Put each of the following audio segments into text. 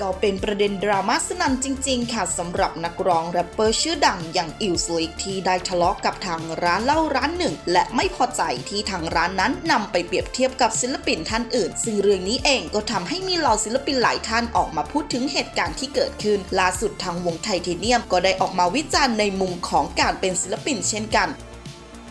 ก็เป็นประเด็นดราม่าสนั่นจริง ๆ ค่ะสำหรับนักร้องแรปเปอร์ชื่อดังอย่างอิลสลิกที่ได้ทะเลาะกับทางร้านเหล้าร้านหนึ่ง และไม่พอใจที่ทางร้านนั้นนำไปเปรียบเทียบกับศิลปินท่านอื่น ซึ่งเรื่องนี้เองก็ทำให้มีเหล่าศิลปินหลายท่านออกมาพูดถึงเหตุการณ์ที่เกิดขึ้นล่าสุดทางวงไทเทเนียมก็ได้ออกมาวิจารณ์ในมุมของการเป็นศิลปินเช่นกัน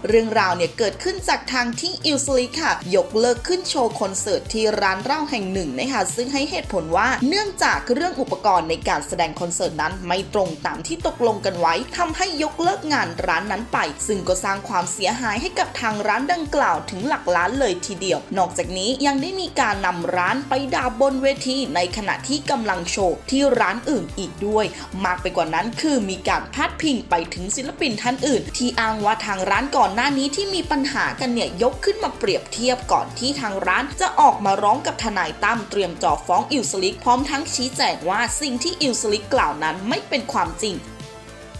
เรื่องราวเนี่ยเกิดขึ้นจากทางที่อิลสลิกค่ะ ยกเลิกขึ้นโชว์คอนเสิร์ตที่ร้านเหล้าแห่งหนึ่งนะคะซึ่งให้เหตุผลว่าเนื่องจากเรื่องอุปกรณ์ในการแสดงคอนเสิร์ตนั้นไม่ตรงตามที่ตกลงกันไว้ทำให้ยกเลิกงานร้านนั้นไป ซึ่งก็สร้างความเสียหายให้กับทางร้านดังกล่าวถึงหลักล้านเลยทีเดียว นอกจากนี้ยังได้มีการนำร้านไปด่าบนเวทีในขณะที่กำลังโชว์ที่ร้านอื่นอีกด้วย มากไปกว่านั้นคือมีการพาดพิงไปถึงศิลปินท่านอื่น ที่อ้างว่าทางร้านก่อนอนหน้านี้ที่มีปัญหากันเนี่ยยกขึ้นมาเปรียบเทียบก่อนที่ทางร้านจะออกมาร้องกับทนายตั้มเตรียมจ่อฟ้องอิลสลิกพร้อมทั้งชี้แจงว่าสิ่งที่อิลสลิกกล่าวนั้นไม่เป็นความจริง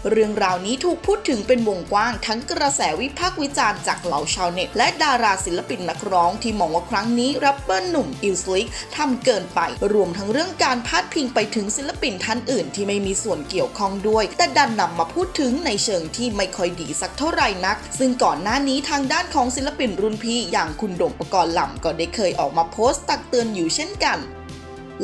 เรื่องราวนี้ถูกพูดถึงเป็นวงกว้างทั้งกระแสวิพากษ์วิจารณ์จากเหล่าชาวเน็ต และดาราศิลปินนักร้องที่มองว่าครั้งนี้แรปเปอร์หนุ่มอิลสลิกทำเกินไป รวมทั้งเรื่องการพาดพิงไปถึงศิลปินท่านอื่นที่ไม่มีส่วนเกี่ยวข้องด้วย แต่ดันนำมาพูดถึงในเชิงที่ไม่ค่อยดีสักเท่าไหร่นัก ซึ่งก่อนหน้านี้ทางด้านของศิลปินรุ่นพี่อย่างคุณโด่งประกรณ์ลำก็ได้เคยออกมาโพสต์ตักเตือนอยู่เช่นกัน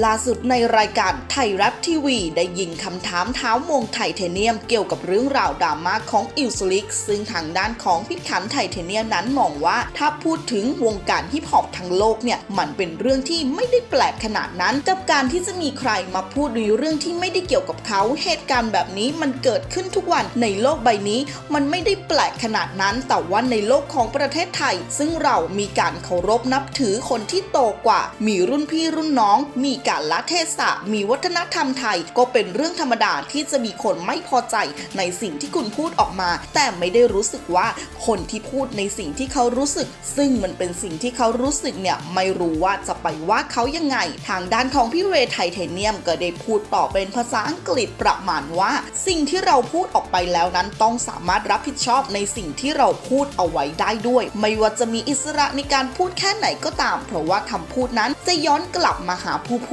ล่าสุดในรายการไทยรัฐทีวี ได้ยิงคำถามเท้ามงไทเทเนียมเกี่ยวกับเรื่องราวดราม่าของอิลสลิก ซึ่งทางด้านของพี่ขันไทเทเนียมนั้นมองว่า ถ้าพูดถึงวงการฮิปฮอปทั้งโลกเนี่ย มันเป็นเรื่องที่ไม่ได้แปลกขนาดนั้นกับการที่จะมีใครมาพูดในเรื่องที่ไม่ได้เกี่ยวกับเขา เหตุการณ์แบบนี้มันเกิดขึ้นทุกวันในโลกใบนี้ มันไม่ได้แปลกขนาดนั้นแต่ว่าในโลกของประเทศไทย ซึ่งเรามีการเคารพนับถือคนที่โตกว่า มีรุ่นพี่รุ่นน้องมีการละเทศะมีวัฒนธรรมไทย ก็เป็นเรื่องธรรมดาที่จะมีคนไม่พอใจในสิ่งที่คุณพูดออกมา แต่ไม่ได้รู้สึกว่าคนที่พูดในสิ่งที่เขารู้สึก ซึ่งมันเป็นสิ่งที่เขารู้สึกเนี่ยไม่รู้ว่าจะไปว่าเขายังไง ทางด้านของพี่เรไทเทเนียมก็ได้พูดต่อเป็นภาษาอังกฤษประมาณว่า สิ่งที่เราพูดออกไปแล้วนั้นต้องสามารถรับผิดชอบในสิ่งที่เราพูดเอาไว้ได้ด้วย ไม่ว่าจะมีอิสระในการพูดแค่ไหนก็ตาม เพราะว่าคำพูดนั้นจะย้อนกลับมาหาผู้พูด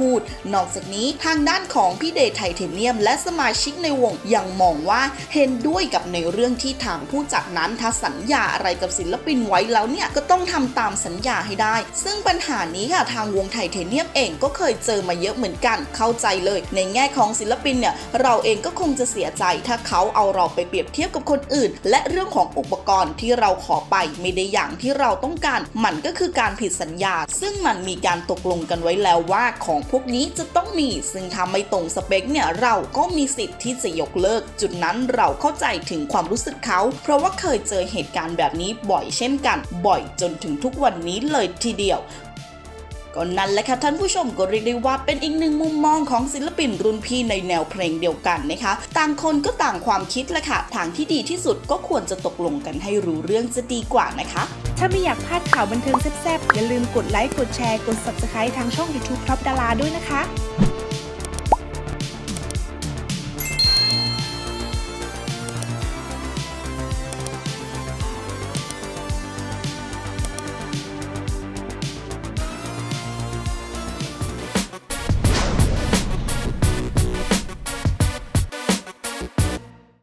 นอกจากนี้ทางด้านของพี่เดทไทเทเนียม และสมาชิกในวงยังมองว่าเห็นด้วยกับในเรื่องที่ทางผู้จัดนั้นถ้าสัญญาอะไรกับศิลปินไว้แล้วเนี่ยก็ต้องทำตามสัญญาให้ได้ ซึ่งปัญหานี้ค่ะทางวงไทเทเนียมเองก็เคยเจอมาเยอะเหมือนกันเข้าใจเลย ในแง่ของศิลปินเนี่ยเราเองก็คงจะเสียใจถ้าเขาเอาเราไปเปรียบเทียบกับคนอื่น และเรื่องของอุปกรณ์ที่เราขอไปไม่ได้อย่างที่เราต้องการ มันก็คือการผิดสัญญา ซึ่งมันมีการตกลงกันไว้แล้วว่าของพวกนี้จะต้องมี ซึ่งถ้าไม่ตรงสเปคเนี่ยเราก็มีสิทธิ์ที่จะยกเลิก จุดนั้นเราเข้าใจถึงความรู้สึกเขา เพราะว่าเคยเจอเหตุการณ์แบบนี้บ่อยเช่นกัน บ่อยจนถึงทุกวันนี้เลยทีเดียว ก็นั่นแหละค่ะท่านผู้ชมก็เรียกได้ว่าเป็นอีกหนึ่งมุมมองของศิลปินรุ่นพี่ในแนวเพลงเดียวกันนะคะ ต่างคนก็ต่างความคิดแหละค่ะ ทางที่ดีที่สุดก็ควรจะตกลงกันให้รู้เรื่องจะดีกว่านะคะ ถ้าไม่อยากพลาดข่าวบันเทิงแซ่บๆ อย่าลืมกดไลค์ กดแชร์ กด Subscribe ทางช่อง YouTube ท็อปดาราด้วยนะคะ